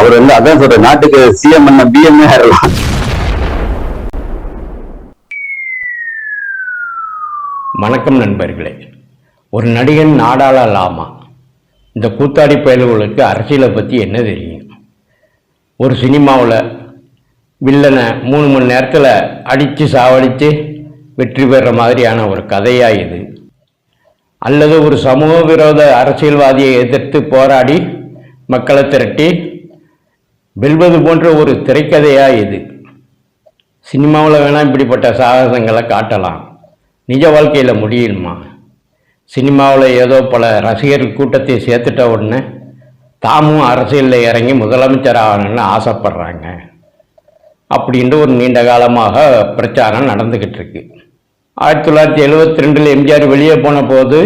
அவர் வந்து அதான் சொல்ற நாட்டுக்கு சிஎம் என்ன பிஎம் ஆயிரலாம். வணக்கம் நண்பர்களே. ஒரு நடிகன் நாடாளலாமா இந்த கூத்தாடி பயல்களுக்கு அரசியலை பற்றி என்ன தெரியும்? ஒரு சினிமாவில் வில்லனை மூணு மணி நேரத்தில் அடித்து சாவடித்து வெற்றி பெறுற மாதிரியான ஒரு கதையாக இது. அல்லது ஒரு சமூக விரோத அரசியல்வாதியை எதிர்த்து போராடி மக்களை திரட்டி வெல்வது போன்ற ஒரு திரைக்கதையாக இது. சினிமாவில் வேணால் இப்படிப்பட்ட சாகசங்களை காட்டலாம். நிஜ வாழ்க்கையில் முடியுமா? சினிமாவில் ஏதோ பல ரசிகர் கூட்டத்தை சேர்த்துட்ட உடனே தாமும் அரசியலில் இறங்கி முதலமைச்சர் ஆகணும்னு ஆசைப்படுறாங்க. அப்படின்ட்டு ஒரு நீண்ட காலமாக பிரச்சாரம் நடந்துக்கிட்டு இருக்கு. ஆயிரத்தி தொள்ளாயிரத்தி எழுபத்தி ரெண்டில் எம்ஜிஆர் வெளியே போன போது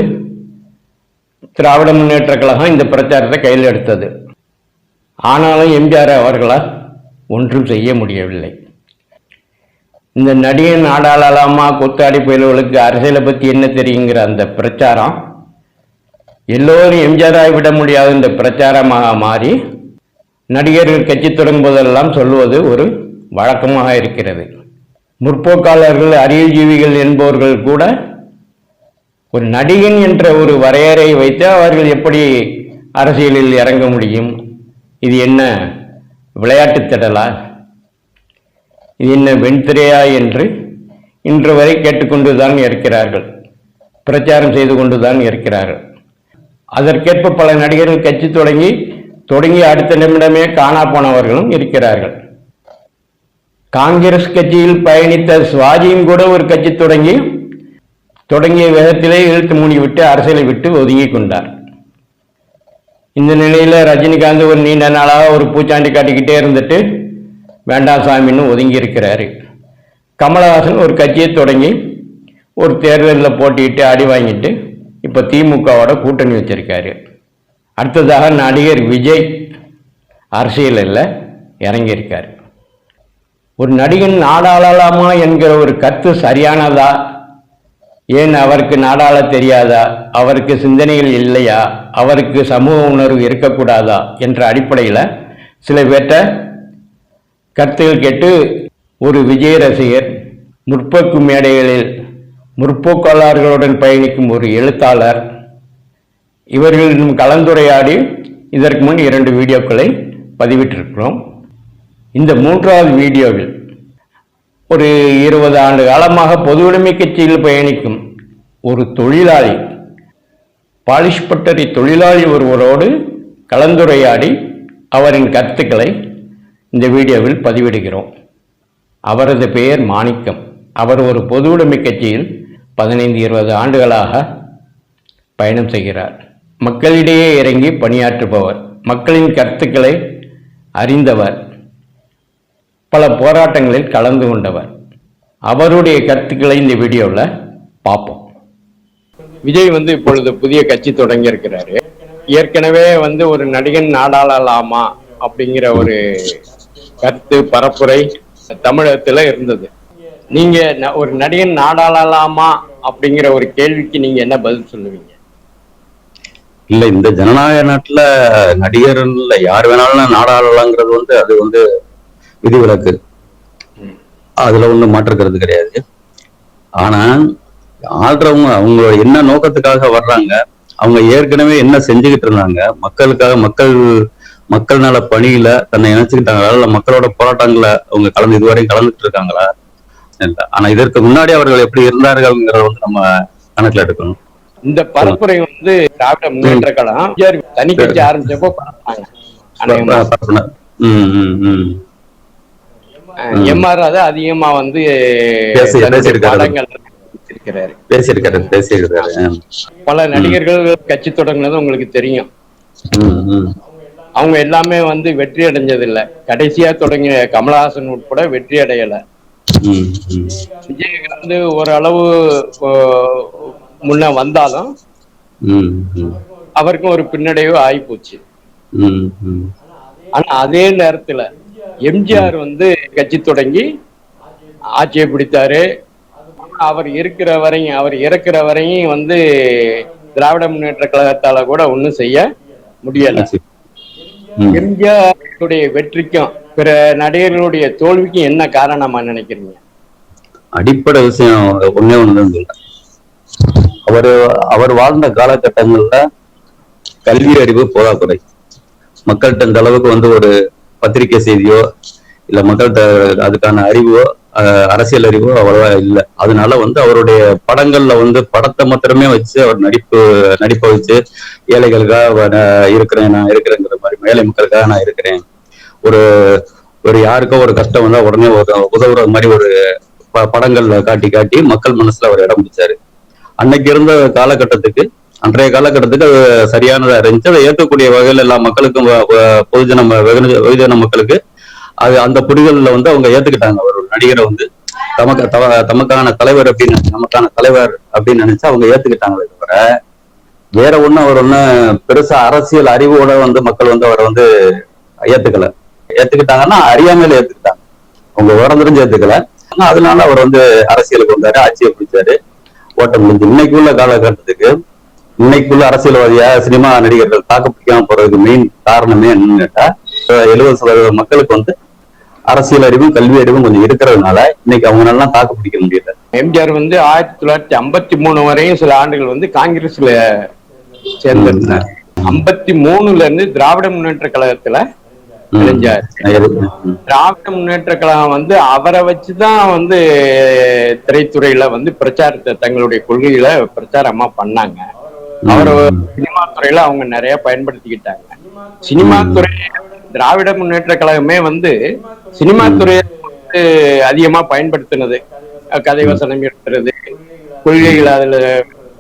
திராவிட முன்னேற்ற கழகம் இந்த பிரச்சாரத்தை கையில் எடுத்தது. ஆனாலும் எம்ஜிஆர் அவர்களால் ஒன்றும் செய்ய முடியவில்லை. இந்த நடிகன் நாடாளலாமா கொத்தாடி புயல்களுக்கு அரசியலை பற்றி என்ன தெரியுங்கிற அந்த பிரச்சாரம் எல்லோரும் எம்ஜிஆராய் விட முடியாத இந்த பிரச்சாரமாக மாறி நடிகர்கள் கட்சி தொடங்கும் போதெல்லாம் சொல்லுவது ஒரு வழக்கமாக இருக்கிறது. முற்போக்காளர்கள் அறிவுஜீவிகள் என்பவர்கள் கூட ஒரு நடிகன் என்ற ஒரு வரையறை வைத்து அவர்கள் எப்படி அரசியலில் இறங்க முடியும்? என்ன விளையாட்டு திடலா? இது என்ன வெண்திரையா என்று இன்று வரை கேட்டுக்கொண்டுதான் இருக்கிறார்கள். பிரச்சாரம் செய்து கொண்டுதான் இருக்கிறார்கள். அதற்கேற்ப பல நடிகர்கள் கட்சி தொடங்கி தொடங்கி அடுத்த நிமிடமே காணா போனவர்களும் இருக்கிறார்கள். காங்கிரஸ் கட்சியில் பயணித்த சுவாஜியும் கூட ஒரு கட்சி தொடங்கி தொடங்கிய வேகத்திலே இழுத்து மூடிவிட்டு அரசியலை விட்டு ஒதுங்கி கொண்டார். இந்த நிலையில ரஜினிகாந்த் ஒரு நீண்ட நாளாக ஒரு பூச்சாண்டி காட்டிக்கிட்டே இருந்துட்டு வேண்டாம் சாமின்னு ஒதுங்கி இருக்கிறாரு கமலஹாசன் ஒரு கட்சியை தொடங்கி ஒரு தேர்தலில் போட்டிட்டு அடி வாங்கிட்டு இப்போ திமுகவோட கூட்டணி வச்சிருக்காரு. அடுத்ததாக நடிகர் விஜய் அரசியலில் இறங்கியிருக்கார். ஒரு நடிகன் நாடாளலாமா என்கிற ஒரு கத்து சரியானதா ஏன் அவருக்கு நாடாள தெரியாதா? அவருக்கு சிந்தனைகள் இல்லையா? அவருக்கு சமூக உணர்வு இருக்கக்கூடாதா? என்ற அடிப்படையில் சில பேர்ட்ட கருத்துகள் கேட்டு ஒரு விஜய் ரசிகர் முற்போக்கு மேடைகளில் முற்போக்காளர்களுடன் பயணிக்கும் ஒரு எழுத்தாளர் இவர்களிடம் கலந்துரையாடி இதற்கு முன் இரண்டு வீடியோக்களை பதிவிட்டிருக்கிறோம். இந்த மூன்றாவது வீடியோவில் ஒரு இருபது ஆண்டு காலமாக பொது உடைமை கட்சியில் பயணிக்கும் ஒரு தொழிலாளி பாலிஷ் பட்டறை தொழிலாளி ஒருவரோடு கலந்துரையாடி அவரின் கருத்துக்களை இந்த வீடியோவில் பதிவிடுகிறோம். அவரது பெயர் மாணிக்கம். அவர் ஒரு பொது உடைமை கட்சியில் பதினைந்து இருபது ஆண்டுகளாக பயணம் செய்கிறார். மக்களிடையே இறங்கி பணியாற்றுபவர் மக்களின் கருத்துக்களை அறிந்தவர் பல போராட்டங்களில் கலந்து கொண்டவர். அவருடைய கருத்துக்களை இந்த வீடியோவில் பார்ப்போம். விஜய் வந்து இப்பொழுது புதிய கட்சி தொடங்கி இருக்கிறாரு. ஏற்கனவே வந்து ஒரு நடிகன் நாடாளலாமா அப்படிங்கிற ஒரு கருத்து பரப்புரை தமிழகத்துல இருந்தது. நீங்க ஒரு நடிகன் நாடாளலாமா அப்படிங்கிற ஒரு கேள்விக்கு நீங்க என்ன பதில் சொல்லுவீங்க? இல்ல இந்த ஜனநாயக நாட்டுல நடிகர்ல யார் வேணாலும் நாடாளலாங்கிறது வந்து அது வந்து விதிவிலக்கு. அதுல ஒண்ணும் மாற்றுக்கிறது கிடையாது. ஆனா ஆள்றவங்க அவங்களோட என்ன நோக்கத்துக்காக வர்றாங்க அவங்க ஏற்கனவே என்ன செஞ்சுக்கிட்டு இருந்தாங்க மக்களுக்காக மக்கள் மக்கள் நல பணியில தன்னை இணைச்சுக்கிட்டாங்களா இல்ல மக்களோட போராட்டங்களை அவங்க கலந்து இதுவரையும் கலந்துட்டு இருக்காங்களா? இல்ல. ஆனா இதற்கு முன்னாடி அவர்கள் எப்படி இருந்தார்கள்ங்கிறத வந்து நம்ம கணக்குல எடுக்கணும். இந்த பரப்புரை வந்து திராவிட முன்னேற்ற கழகம் தனி கட்சி ஆரம்பிச்சப்போ பரப்புனாங்க. எம்ஆர் ராதா அதிகமா வந்து. படங்கள் பல நடிகர்கள் கட்சி தொடங்கினது உங்களுக்கு தெரியும். அவங்க எல்லாமே வந்து வெற்றி அடைஞ்சது இல்ல கடைசியா தொடங்கிய கமலஹாசன் உட்பட வெற்றி அடையல. விஜய் வந்து ஓரளவு முன்ன வந்தாலும். அவருக்கும் ஒரு பின்னடைவு ஆயிப்போச்சு ம், ம். ஆனா அதே நேரத்துல எம்ஜிஆர் வந்து கட்சி தொடங்கி ஆட்சியை பிடித்தாரு. அவர் இருக்கிற வரையும் அவர் இறக்குற வரையும் வந்து திராவிட முன்னேற்ற கழகத்தால கூட ஒண்ணும் செய்ய முடியல. எம்ஜிஆருடைய வெற்றிக்கும் பிற நடிகர்களுடைய தோல்விக்கும் என்ன காரணமா நினைக்கிறீங்க? அடிப்படை விஷயம் ஒண்ணே ஒண்ணுதான் அவர் அவர் வாழ்ந்த காலகட்டங்கள்ல கல்வி அறிவு போதாக்குறை. மக்கள்கிட்ட இந்த அளவுக்கு வந்து ஒரு பத்திரிகை செய்தியோ இல்ல மக்கள்கிட்ட அதுக்கான அறிவோ அரசியல் அறிவோ அவ்வளவா இல்லை. அதனால வந்து அவருடைய படங்கள்ல வந்து படத்தை மாத்திரமே வச்சு அவர் நடிப்பு நடிப்பை வச்சு ஏழைகளுக்காக இருக்கிறேன் நான் இருக்கிறேங்கிற மாதிரி ஏழை மக்களுக்காக நான் இருக்கிறேன். ஒரு ஒரு யாருக்கோ ஒரு கஷ்டம் வந்தா உடனே ஒரு உதவுற மாதிரி ஒரு ப- படங்கள்ல காட்டி காட்டி மக்கள் மனசுல அவர் இடம் பிடிச்சாரு. அன்னைக்கு இருந்த காலகட்டத்துக்கு அன்றைய காலகட்டத்துக்கு அது சரியானதா இருந்துச்சு. அதை ஏற்கக்கூடிய வகையில் எல்லா மக்களுக்கும் பொதுஜன ம- வெகுஜன மக்களுக்கு அது அந்த புரிதலில் வந்து அவங்க ஏத்துக்கிட்டாங்க. அவர் ஒரு நடிகரை வந்து தமக்கு தமக்கான தலைவர் அப்படின்னு நமக்கான தலைவர் அப்படின்னு நினைச்சு அவங்க ஏத்துக்கிட்டாங்களே தவிர வேற ஒண்ணும் அவர் ஒன்னும் பெருசா அரசியல் அறிவோட வந்து மக்கள் வந்து அவரை வந்து ஏத்துக்கல. ஏத்துக்கிட்டாங்கன்னா அறியாமையில ஏத்துக்கிட்டாங்க. அவங்க விவரம் தெரிஞ்சு ஏத்துக்கல. ஆனா அதனால அவர் வந்து அரசியலுக்கு வந்தாரு ஆட்சியை பிடிச்சாரு ஓட்ட முடிஞ்சு. இன்னைக்கு உள்ள காலகட்டத்துக்கு இன்னைக்குள்ள அரசியல்வாதியா சினிமா நடிகர்கள் தாக்கு பிடிக்காம போறதுக்கு மெயின் காரணமே என்னன்னு கேட்டா எழுபது சதவீத மக்களுக்கு வந்து அரசியல் அறிவும் கல்வி அறிவும் கொஞ்சம் இருக்கிறதுனால இன்னைக்கு அவங்களால தாக்கு பிடிக்க முடியல. எம்ஜிஆர் வந்து ஆயிரத்தி தொள்ளாயிரத்தி ஐம்பத்தி மூணு வரையும் சில ஆண்டுகள் வந்து காங்கிரஸ்ல சேர்ந்திருந்தார். ஐம்பத்தி மூணுல இருந்து திராவிட முன்னேற்ற கழகத்துல. இணைஞ்சார். திராவிட முன்னேற்ற கழகம் வந்து அவரை வச்சுதான் வந்து திரைத்துறையில வந்து பிரச்சாரத்தை தங்களுடைய கொள்கைகளை பிரச்சாரமா பண்ணாங்க. அவர் சினிமா துறையில அவங்க நிறைய பயன்படுத்திக்கிட்டாங்க. சினிமா துறை திராவிட முன்னேற்ற கழகமே வந்து சினிமா துறையை வந்து அதிகமா பயன்படுத்தினது. கதை வசனம் எடுத்துறது கொள்கைகளை அதுல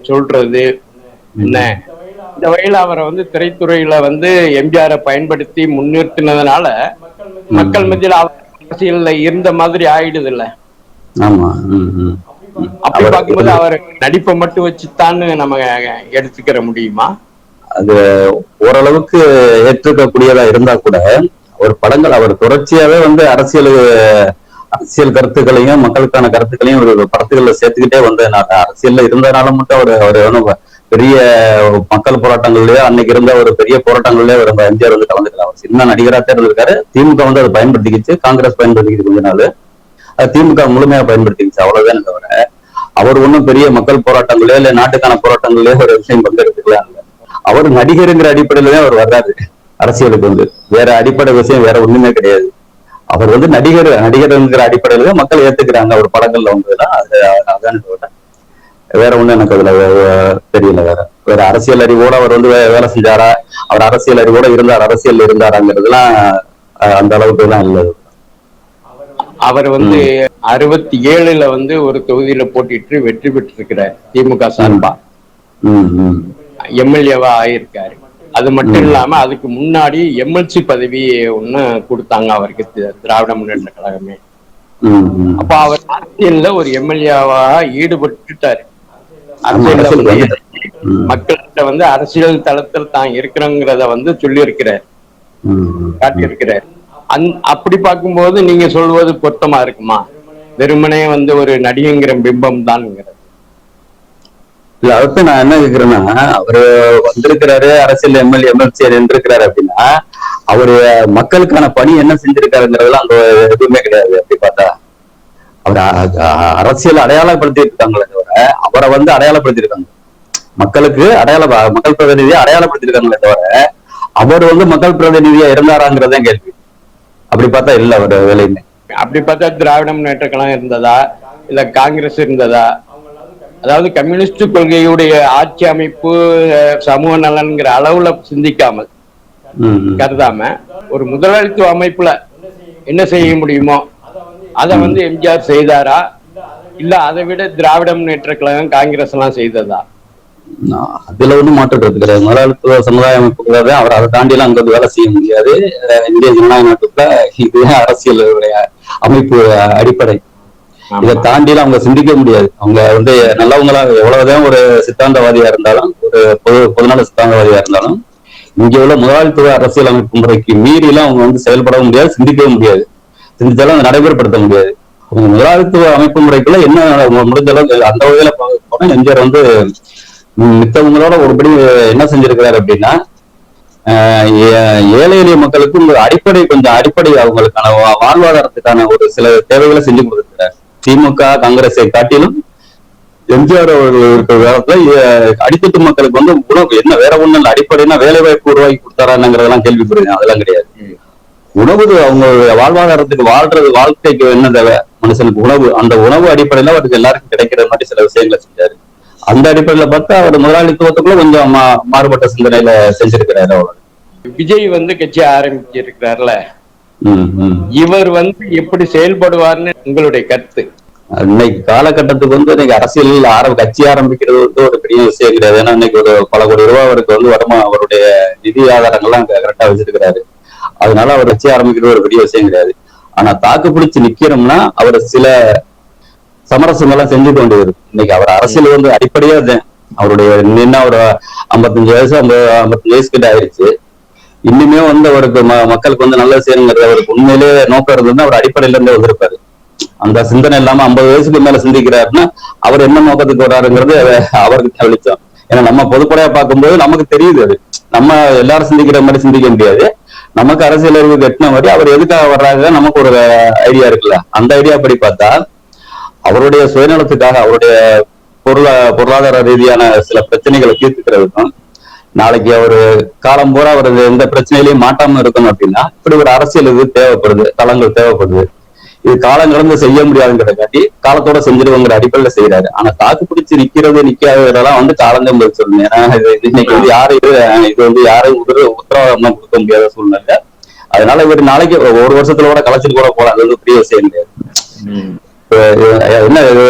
சொல்றது என்ன? இந்த வகையில அவரை வந்து திரைத்துறையில வந்து எம்ஜிஆரை பயன்படுத்தி முன்னிறுத்தினதுனால மக்கள் மத்தியில அவர் அரசியல்ல இருந்த மாதிரி ஆயிடுது இல்ல ஆமா. அப்படி பார்க்கும்போது அவர் நடிப்பை மட்டும் வச்சுத்தான்னு நம்ம எடுத்துக்கிற முடியுமா? அது ஓரளவுக்கு ஏற்றுக்கக்கூடியதா இருந்தா கூட ஒரு படங்கள் அவர் தொடர்ச்சியாவே வந்து அரசியல் அரசியல் கருத்துக்களையும் மக்களுக்கான கருத்துக்களையும் ஒரு படத்துகள்ல சேர்த்துக்கிட்டே வந்ததுனால அரசியல்ல இருந்ததுனால மட்டும் அவர் அவர் பெரிய மக்கள் போராட்டங்கள்லயோ அன்னைக்கு இருந்த ஒரு பெரிய போராட்டங்கள்லயே அவர் எம்ஜிஆர் வந்து கலந்துக்கலாம் அவர் சின்ன நடிகரா தான் இருந்திருக்காரு. திமுக வந்து அதை பயன்படுத்திக்கிச்சு காங்கிரஸ் பயன்படுத்திக்கிச்சு கொஞ்ச நாள். அது திமுக முழுமையா பயன்படுத்திக்கிச்சு. அவ்வளவுதான் தவிர அவர். ஒண்ணும் பெரிய மக்கள் போராட்டங்களோ இல்ல நாட்டுக்கான போராட்டங்களோ ஒரு விஷயம் பங்கெடுத்துக்கலாம் இல்ல. அவர் நடிகருங்கிற அடிப்படையில தான் அவர் வர்றாரு அரசியலுக்கு வந்து. வேற அடிப்படை விஷயம் வேற ஒண்ணுமே கிடையாது. அவர் வந்து நடிகர் நடிகர்ங்கிற அடிப்படையில தான் மக்கள் ஏத்துக்கிறாங்க. அவர் படங்கள்ல வந்ததுதான். அது அதான் சொல்றேன் வேற. ஒண்ணும் எனக்கு அதுல தெரியல வேற. வேற அரசியல் அறிவோட அவர் வந்து வேலை செஞ்சாரா? அவர் அரசியல் அறிவோட இருந்தார்? அரசியல் இருந்தாராங்கிறதுலாம் அந்த அளவுக்கு எல்லாம் இல்லை. அவர் வந்து அறுபத்தி ஏழுல வந்து ஒரு தொகுதியில போட்டிட்டு வெற்றி பெற்றிருக்கிறார் திமுக சார்பா. எம்எல்ஏவா ஆயிருக்காரு. அது மட்டும் இல்லாம அதுக்கு முன்னாடி எம்எல்சி பதவி ஒண்ணு கொடுத்தாங்க அவருக்கு திராவிட முன்னேற்ற கழகமே. அப்ப அவர் அரசியல்ல ஒரு எம்எல்ஏவா ஈடுபட்டுட்டாரு. அரசியல். மக்கள்கிட்ட வந்து அரசியல் தளத்தில் தான் இருக்கிறோங்கிறத வந்து சொல்லி இருக்கிறார். காட்டியிருக்கிறார். அந் அப்படி பார்க்கும்போது நீங்க சொல்வது பொருத்தமா இருக்குமா? வெறுமனே வந்து ஒரு நடிகைங்கிற பிம்பம் தான்ங்கிறது. இல்ல அடுத்து நான் என்ன கேக்குறேன்னா அவரு வந்திருக்கிறாரு அரசியல் எம்எல்ஏ எம்எல்சி இருக்கிறாரு அப்படின்னா அவரு மக்களுக்கான பணி என்ன செஞ்சிருக்காருங்கிறதுலாம் அந்த எதுவுமே கிடையாது அப்படி பார்த்தா. அவர் அரசியல் அடையாளப்படுத்தி இருக்காங்களே தவிர அவரை வந்து அடையாளப்படுத்தியிருக்காங்க. மக்களுக்கு அடையாள மக்கள் பிரதிநிதியை அடையாளப்படுத்திருக்காங்களே தவிர அவர் வந்து மக்கள் பிரதிநிதியா இருந்தாராங்கிறதான் கேள்வி. அப்படி பார்த்தா இல்ல அவர் வேலையுமே அப்படி பார்த்தா திராவிட முன்னேற்ற கழகம் இருந்ததா? இல்ல காங்கிரஸ் இருந்ததா? அதாவது கம்யூனிஸ்ட் கொள்கையுடைய ஆட்சி அமைப்பு சமூக நலன்கிற அளவுல சிந்திக்காமல். கருதாம ஒரு முதலாளித்துவ அமைப்புல என்ன செய்ய முடியுமோ அதை வந்து எம்ஜிஆர் செய்தாரா? இல்ல அதை விட திராவிட முன்னேற்ற கழகம் காங்கிரஸ் எல்லாம் செய்ததா? அதுல ஒண்ணும் மாற்று கருத்து கிடையாது. முதலாளித்துவ சமுதாய அமைப்புகளை தான் அவர் அதை தாண்டி எல்லாம் அங்க வேலை செய்ய முடியாது. இந்திய ஜனநாயக நாட்டுக்குள்ள இதுதான் அரசியலுடைய அமைப்பு அடிப்படை. இதை தாண்டி எல்லாம் அவங்க சிந்திக்க முடியாது. அவங்க வந்து நல்லவங்களா எவ்வளவுதான் ஒரு சித்தாந்தவாதியா இருந்தாலும் ஒரு பொது பொதுநல சித்தாந்தவாதியா இருந்தாலும் இங்க உள்ள முதலாளித்துவ அரசியல் அமைப்பு முறைக்கு மீறி எல்லாம் அவங்க வந்து செயல்படவும் முடியாது சிந்திக்கவும் முடியாது. சிந்திச்சாலும் அதை நடைமுறைப்படுத்த முடியாது. அவங்க முதலாளித்துவ அமைப்பு முறைக்குள்ள என்ன முடிஞ்ச அளவுக்கு அந்த வகையில போனா எம்ஜிஆர் வந்து மித்தவங்களோட ஒருபடி என்ன செஞ்சிருக்கிறாரு அப்படின்னா ஆஹ் ஏ- ஏழை எளிய மக்களுக்கு ஒரு அடிப்படை கொஞ்சம் அடிப்படை அவங்களுக்கான வாழ்வாதாரத்துக்கான ஒரு சில தேவைகளை செஞ்சு கொடுத்துருக்கிறார். திமுக காங்கிரஸை காட்டிலும் எம்ஜிஆர் அவர்கள் இருக்கிற காலத்துல அடித்தட்டு மக்களுக்கு வந்து உணவு என்ன வேற ஒண்ணு இல்லை அடிப்படைனா வேலை வாய்ப்பு உருவாக்கி கொடுத்தாராங்கிறதெல்லாம் கேள்விப்படுறேன் அதெல்லாம் கிடையாது. உணவு அவங்க வாழ்வாதாரத்துக்கு வாழ்றது வாழ்க்கைக்கு என்ன தேவை? மனுஷனுக்கு உணவு அந்த உணவு அடிப்படையில அவருக்கு எல்லாருக்கும் கிடைக்கிற மாதிரி சில விஷயங்களை செஞ்சாரு. அந்த அடிப்படையில பார்த்தா அவர் முதலாளித்துவத்துக்குள்ள கொஞ்சம் மாறுபட்ட சிந்தனையில செஞ்சிருக்கிறாரு அவர். விஜய் வந்து கட்சி ஆரம்பிச்சிருக்கிறார்ல. ம், ம். இவர் வந்து எப்படி செயல்படுவார்னு உங்களுடைய கருத்து? இன்னைக்கு காலகட்டத்துக்கு வந்து இன்னைக்கு அரசியல் ஆரம்ப கட்சி ஆரம்பிக்கிறது வந்து ஒரு பெரிய விஷயம் கிடையாது. ஏன்னா இன்னைக்கு ஒரு பல கோடி ரூபாய் அவருக்கு வந்து வருமா அவருடைய நிதி ஆதாரங்கள்லாம் கரெக்டா வச்சிருக்கிறாரு. அதனால அவர் கட்சி ஆரம்பிக்கிறது ஒரு பெரிய விஷயம் கிடையாது. ஆனா தாக்கு பிடிச்சு நிக்கிறோம்னா அவர் சில சமரசங்கள்லாம் செஞ்சு கொண்டு இன்னைக்கு அவர் அரசியல் வந்து அடிப்படையா அவருடைய என்ன ஒரு ஐம்பத்தஞ்சு வயசு ஐம்பது ஐம்பத்தஞ்சு வயசு கிட்ட ஆயிடுச்சு இன்னுமே வந்து அவருக்கு மக்களுக்கு வந்து நல்லது செய்யணுங்கிறது அவருக்கு உண்மையிலேயே நோக்கம் இருந்ததுன்னா அவர் அடிப்படையில இருந்தே வந்திருப்பாரு. அந்த சிந்தனை இல்லாம ஐம்பது வயசுக்கு மேல சிந்திக்கிறாருன்னா அவர் என்ன நோக்கத்துக்கு வர்றாருங்கிறது அவருக்கு தெளிச்சோம். ஏன்னா நம்ம பொதுப்படையா பார்க்கும்போது நமக்கு தெரியுது அது. நம்ம எல்லாரும் சிந்திக்கிற மாதிரி சிந்திக்க முடியாது. நமக்கு அரசியல் அறிவு கட்டின மாதிரி அவர் எதுக்காக வர்றாங்க நமக்கு ஒரு ஐடியா இருக்குல்ல. அந்த ஐடியா படி பார்த்தா அவருடைய சுயநலத்துக்காக அவருடைய பொருளா பொருளாதார ரீதியான சில பிரச்சனைகளை தீர்த்துக்கிறதுக்கும் நாளைக்கு அவரு காலம் பூரா அவர் எந்த பிரச்சனையிலையும் மாட்டாம இருக்கணும் அப்படின்னா இப்படி ஒரு அரசியல் இது தேவைப்படுது தளங்கள் தேவைப்படுது. இது காலம் கடந்து செய்ய முடியாதுங்கிறக்காட்டி காலத்தோட செஞ்சிருவங்கிற அடிப்படையில செய்யறாரு ஆனா தாக்கு பிடிச்சு நிக்கிறது நிக்காததெல்லாம் வந்து காலந்தம் பதில் சொல்லணும் ஏன்னா இது இன்னைக்கு வந்து யாரும் இது வந்து யாரும் உத்தரவாதம் கொடுக்க முடியாத சூழ்நிலை அதனால இவர் நாளைக்கு ஒரு வருஷத்துல கூட கலைச்சிட்டு கூட போலாம் அது வந்து பெரிய விஷயம் கிடையாது. என்ன இது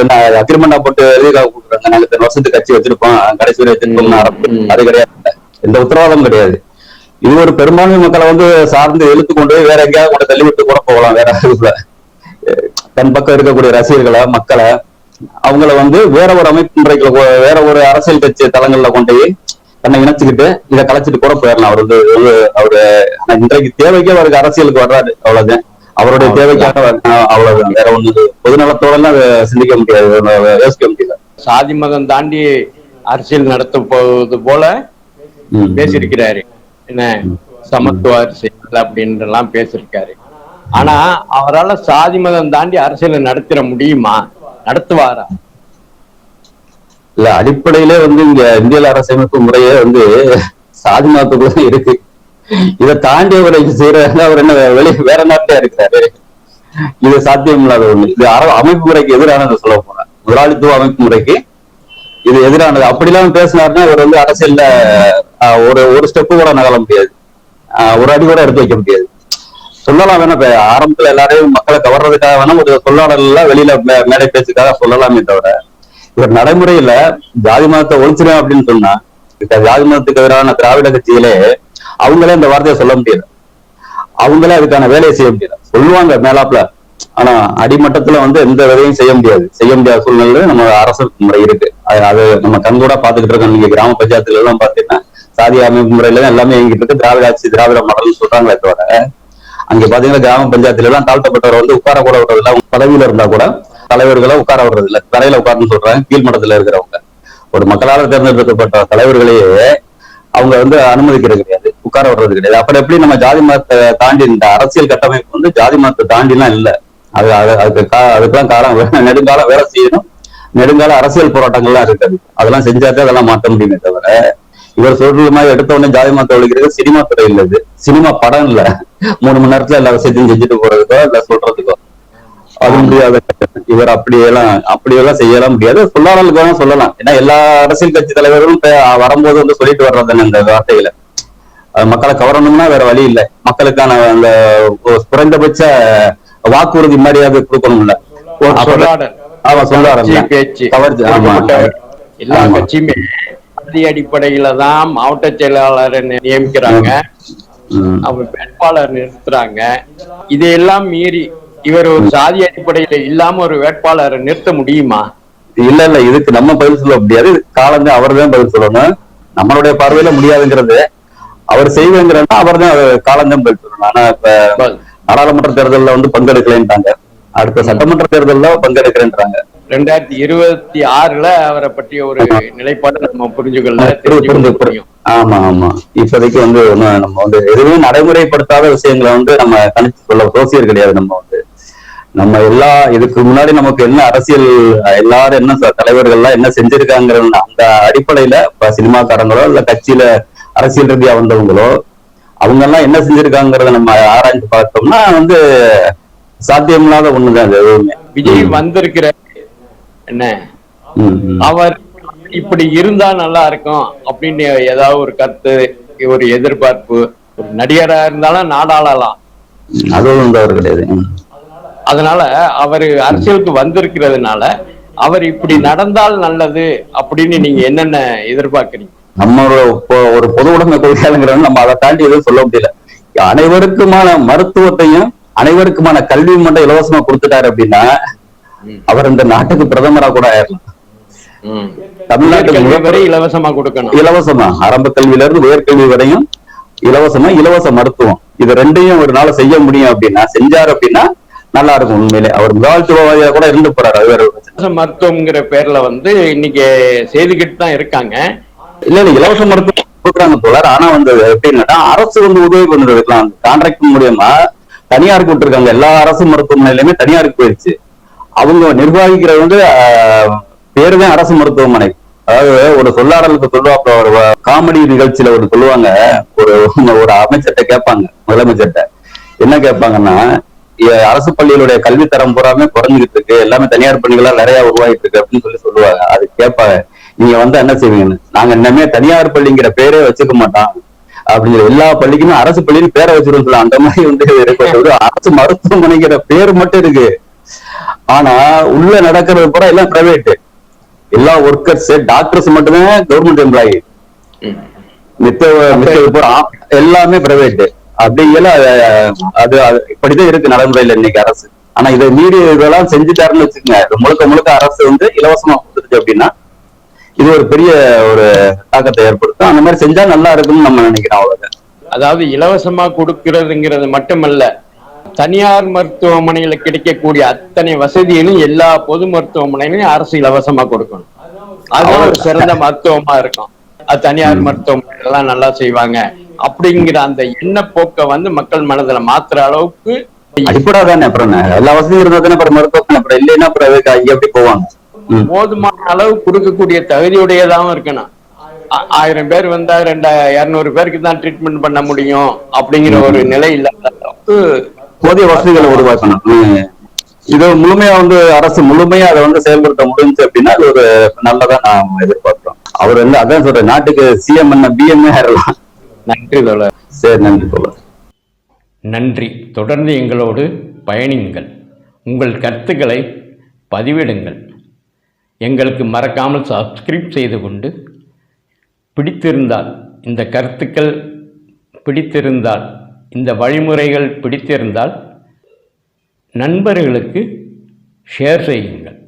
அக்ரிமெண்டா போட்டு எழுதி கொடுக்குறாங்க. நாங்க இத்தனை வருஷத்துக்கு கட்சி வச்சிருப்போம். கடைசி வரை ஆரம்பி அது கிடையாது. எந்த உத்தரவாதம் கிடையாது. இது ஒரு பெரும்பான்மை மக்களை வந்து சார்ந்து இழுத்து கொண்டு போய் வேற எங்கேயாவது கொண்டு தள்ளி விட்டு கூட போகலாம். வேற இதுல தன் பக்கம் இருக்கக்கூடிய ரசிகர்களை மக்களை அவங்கள வந்து வேற ஒரு அமைப்பு முறைகளை வேற ஒரு அரசியல் கட்சி தளங்கள்ல கொண்டு போய் தன்னை இணைச்சுக்கிட்டு இதை கலைச்சிட்டு கூட போயிடலாம். அவர் அவரு ஆனா இன்றைக்கு தேவைக்கு அவருக்கு அரசியலுக்கு வர்றாரு. அவ்வளவுதான். அவருடைய தேவைக்காக அவ்வளவுதான் வேற ஒண்ணு பொதுநலத்தோட எல்லாம் சிந்திக்க முடியாது. யோசிக்க முடியல. சாதி மதம் தாண்டி அரசியல் நடத்த போவது போல. பேசியிருக்கிறாரு. என்ன? சமத்துவ அரசியல் அப்படின்றலாம் பேசியிருக்காரு. ஆனா அவரால சாதி மதம் தாண்டி அரசியலை நடத்திட முடியுமா? நடத்துவாரா? இல்ல அடிப்படையிலே வந்து இங்க இந்திய அரசமைப்பு முறையே வந்து சாதி மதத்துக்குள்ள இருக்கு. இதை தாண்டி அவர் இங்க அவர் என்ன வெளி வேற நாட்டிலே இருக்கிறாரு இது சாத்தியம் இல்லாத ஒண்ணு. இது அமைப்பு முறைக்கு எதிரானது சொல்ல போனா முதலாளித்துவ அமைப்பு முறைக்கு இது எதிரானது. அப்படிலாம் பேசினாருன்னா இவர் வந்து அரசியல்ல ஒரு ஒரு ஸ்டெப்பு கூட நகல முடியாது. ஆஹ், ஒரு அடி கூட எடுத்து வைக்க முடியாது. சொல்லலாம் வேணா இப்ப ஆரம்பத்துல எல்லாரையும் மக்களை கவர்றதுக்காக வேணா ஒரு சொல்லாடல் எல்லாம் வெளியில மே- மேடை பேச்சுக்காக சொல்லலாமே தவிர இவர் நடைமுறையில ஜாதி மதத்தை ஒழிச்சிடும் அப்படின்னு சொன்னா இந்த ஜாதி மதத்துக்கு எதிரான திராவிட கட்சியிலே அவங்களே இந்த வார்த்தையை சொல்ல முடியாது அவங்களே அதுக்கான வேலையை செய்ய முடியாது சொல்லுவாங்க மேலாப்ல ஆனா அடிமட்டத்துல வந்து எந்த வேலையும் செய்ய முடியாது. செய்ய முடியாத சூழ்நிலையில நம்ம அரசு முறை இருக்கு. அது நம்ம கண்கூட பாத்துக்கிட்டு இருக்கோம். நீங்க கிராம பஞ்சாயத்துல எல்லாம் பாத்தீங்கன்னா சாதி அமைப்பு முறையில தான் எல்லாமே இயங்கிட்டு இருக்கு. திராவிட ஆட்சி திராவிட மாடல்னு சொல்றாங்களே தவிர அங்க பாத்தீங்கன்னா கிராம பஞ்சாயத்துல எல்லாம் தாழ்த்தப்பட்டவர் வந்து உட்கார கூட விடுறது இல்ல. பதவியில இருந்தா கூட தலைவர்களை உட்கார விடுறது இல்ல. தரையில உட்கார்ந்து சொல்றாங்க. கீழ்மட்டத்துல இருக்கிறவங்க. ஒரு மக்களால் தேர்ந்தெடுக்கப்பட்ட தலைவர்களையே அவங்க வந்து அனுமதிக்கிறது கிடையாது உட்கார விடுறது கிடையாது. அப்புறம் எப்படி நம்ம ஜாதி மதத்தை தாண்டி இந்த அரசியல் கட்டமைப்பு வந்து ஜாதி மதத்தை தாண்டிலாம் இல்ல. அது அதுக்கு அதுக்கெல்லாம் காலம் நெடுங்காலம் வேலை செய்யணும். நெடுங்கால அரசியல் போராட்டங்கள்லாம் இருக்காது. அதெல்லாம் செஞ்சாதான் அதெல்லாம் மாற்ற முடியுமே தவிர இவர் சொல்றது மாதிரி எடுத்த உடனே ஜாதி மதத்தை ஒழிக்கிறது சினிமா துறை இல்லை இது சினிமா படம் இல்ல. மூணு மணி நேரத்துல எல்லா விஷயத்தையும் செஞ்சுட்டு போறதுக்கோ இல்ல சொல்றதுக்கோ. அது முடியாத இவர் அப்படியெல்லாம் அப்படியெல்லாம் செய்யலாம் முடியாது. சொல்லாடலுக்கு வேணா சொல்லலாம். ஏன்னா எல்லா அரசியல் கட்சி தலைவர்களும் வரும்போது வந்து சொல்லிட்டு வர்றது இந்த வார்த்தைகளை. மக்களை கவரணும்னா வேற வழி இல்லை. மக்களுக்கான அந்த குறைந்தபட்ச வாக்குறுதி மாதிரியாவது கொடுக்கணும்ல. ஆமா கட்சி பேச்சு. எல்லா. கட்சியுமே அடிப்படையில தான் மாவட்ட செயலாளரை நியமிக்கிறாங்க. அவர் வேட்பாளர் நிறுத்துறாங்க. இதையெல்லாம் மீறி இவர் ஒரு சாதி அடிப்படையில இல்லாம ஒரு வேட்பாளரை நிறுத்த முடியுமா? இல்ல இல்ல இதுக்கு நம்ம பதில் சொல்ல முடியாது. தான் அவர் தான் பதில் சொல்லணும். நம்மளுடைய பார்வையில முடியாதுங்கிறது அவர் செய்வேங்கிறன்னா அவர் தான் காலம் தான் பதில் சொல்லணும். ஆனா இப்ப நாடாளுமன்ற தேர்தல்ல வந்து பங்கெடுக்கலைன்ட்டாங்க அடுத்த சட்டமன்ற தேர்தல்ல பங்கெடுக்கிறேன்றாங்க ரெண்டாயிரத்தி இருபத்தி ஆறுல அவரை பற்றிய ஒரு நிலைப்பாடு நம்ம புரிஞ்சுக்கல. முடியும். ஆமா ஆமா. இப்போதைக்கு வந்து நம்ம வந்து எதுவுமே நடைமுறைப்படுத்தாத விஷயங்களை வந்து நம்ம கணிச்சு சொல்ல சோசியர் கிடையாது நம்ம வந்து. நம்ம எல்லா இதுக்கு முன்னாடி நமக்கு என்ன அரசியல் எல்லாரும் என்ன தலைவர்கள்லாம் என்ன செஞ்சிருக்காங்கிற அந்த அடிப்படையில இப்ப சினிமாக்காரங்களோ இல்ல கட்சியில அரசியல் ரீதியா வந்தவங்களோ அவங்க எல்லாம் என்ன செஞ்சிருக்காங்கிறத நம்ம ஆராய்ந்து பார்த்தோம்னா வந்து சாத்தியமில்லாத ஒண்ணுதான் எதுவுமே. விஜய் வந்திருக்கிற என்ன. அவர் இப்படி இருந்தா நல்லா இருக்கும் அப்படின்னு ஏதாவது ஒரு கருத்து ஒரு எதிர்பார்ப்பு ஒரு நடிகரா இருந்தாலும் நாடாளலாம். அதுவும் கிடையாது. அதனால அவர் அரசியலுக்கு வந்திருக்கிறதுனால அவர் இப்படி நடந்தால் நல்லது அப்படின்னு நீங்க என்னென்ன எதிர்பார்க்கறீங்க? நம்மளோட பொ- ஒரு பொது உடைமை கொள்கையாளங்கிறது நம்ம அதை தாண்டி எதுவும் சொல்ல முடியல. அனைவருக்குமான மருத்துவத்தையும் அனைவருக்குமான கல்வி மட்டும் இலவசமா கொடுத்துட்டாரு அப்படின்னா. அவர் இந்த நாட்டுக்கு பிரதமரா கூட ஆயிரலாம். தமிழ்நாட்டுக்கு இலவசமா கொடுக்கணும். இலவசமா. ஆரம்ப கல்வியில இருந்து உயர்கல்வி வரையும் இலவசமா இலவச மருத்துவம். இது ரெண்டையும் ஒரு நாள் செய்ய முடியும் அப்படின்னா செஞ்சாரு அப்படின்னா நல்லா இருக்கும் உண்மையிலே. அவர் முதலாளித்துவவாதியா கூட இருந்து போறாரு அது வேற மருத்துவம்ங்கிற பேர்ல வந்து இன்னைக்கு செய்துகிட்டு தான் இருக்காங்க. இல்ல இல்ல இலவச மருத்துவம் கொடுக்குறாங்க தோழர் ஆனா வந்து எப்படின்னா அரசு வந்து உதவி பண்ணுறதுக்கலாம் கான்ட்ராக்ட் மூலியமா தனியாருக்கு விட்டுருக்காங்க. எல்லா அரசு மருத்துவமனையிலுமே தனியாருக்கு போயிருச்சு. அவங்க நிர்வகிக்கிறது வந்து பேரு தான் அரசு மருத்துவமனை. அதாவது ஒரு சொல்லாடலுக்கு சொல்லுவாப்புல ஒரு காமெடி நிகழ்ச்சியில ஒரு சொல்லுவாங்க. ஒரு ஒரு அமைச்சர்கிட்ட கேட்பாங்க முதலமைச்சர்கிட்ட. என்ன கேட்பாங்கன்னா அரசு பள்ளிகளுடைய கல்வித்தரம் பூராமே குறைஞ்சிக்கிட்டு இருக்கு. எல்லாமே தனியார் பள்ளிகளா நிறைய உருவாகிட்டு இருக்கு அப்படின்னு சொல்லி சொல்லுவாங்க. அது கேட்பாங்க. நீங்க வந்து என்ன செய்வீங்கன்னு? நாங்க இன்னமே தனியார் பள்ளிங்கிற பேரே வச்சுக்க மாட்டோம். அப்படிங்கிற எல்லா பள்ளிக்குமே அரசு பள்ளின்னு பேரை வச்சிருக்கோம் அந்த மாதிரி வந்து இருக்கிறது அரசு மருத்துவமனைங்கிற பேர் மட்டும் இருக்கு. ஆனா உள்ள நடக்கிறது பூரா எல்லாம் பிரைவேட் எல்லா ஒர்க்கர்ஸ் டாக்டர்ஸ் மட்டுமே கவர்மெண்ட் எம்ப்ளாயி. மித்த மித்தது பூரா எல்லாமே பிரைவேட் அப்படிங்கல அது அது இப்படிதான் இருக்கு நடைமுறையில இன்னைக்கு அரசு. ஆனா இதை மீறி இதெல்லாம் செஞ்சுட்டாருன்னு வச்சுக்கோங்க. முழுக்க முழுக்க அரசு வந்து இலவசமா கொடுத்துருச்சு அப்படின்னா இது ஒரு பெரிய ஒரு தாக்கத்தை ஏற்படுத்தும். அந்த மாதிரி செஞ்சா நல்லா இருக்கும்னு நம்ம நினைக்கிறோம் அவ்வளவுதான். அதாவது இலவசமா கொடுக்கறதுங்கிறது மட்டுமல்ல தனியார் மருத்துவமனையில கிடைக்கக்கூடிய அத்தனை வசதிகளும் எல்லா பொது மருத்துவமனையிலும் அரசு இலவசமா கொடுக்கணும். அது ஒரு சிறந்த மருத்துவமா இருக்கும். அது தனியார் மருத்துவமனை எல்லாம் நல்லா செய்வாங்க. அப்படிங்கிற அந்த எண்ணப்போக்கை வந்து மக்கள் மனதுல மாத்துற அளவுக்கு அடிப்படை தானே அப்புறம்? எல்லா வசதியும் இருந்தா தானே அப்புறம் மருத்துவமனை அப்புறம் இல்லைன்னா அப்புறம் எப்படி போவாங்க. போதுமான அளவு கொடுக்கக்கூடிய தகுதியுடையதாகவும் இருக்கணும் ஆயிரம் பேர் வந்தா ரெண்டா இருநூறு பேருக்கு தான் ட்ரீட்மெண்ட் பண்ண முடியும் அப்படிங்கிற ஒரு நிலை இல்லாத அளவுக்கு போதிய வசதிகளை உருவாக்கணும். இது முழுமையா வந்து அரசு முழுமையா அதை வந்து செயல்படுத்த முடிஞ்சு அப்படின்னா அது ஒரு நல்லதா நாம் எதிர்பார்க்கிறோம் அவர் வந்து அதான் சொல்றேன் நாட்டுக்கு சிஎம் என்ன பிஎம்ஏ ஆயிரலாம் நன்றி தோழர். சரி நன்றி தோழர். நன்றி. தொடர்ந்து எங்களோடு பயணியுங்கள். உங்கள் கருத்துக்களை பதிவிடுங்கள். எங்களுக்கு மறக்காமல் சப்ஸ்கிரைப் செய்து கொண்டு பிடித்திருந்தால் இந்த கருத்துக்கள் பிடித்திருந்தால் இந்த வழிமுறைகள் பிடித்திருந்தால் நண்பர்களுக்கு ஷேர் செய்யுங்கள்.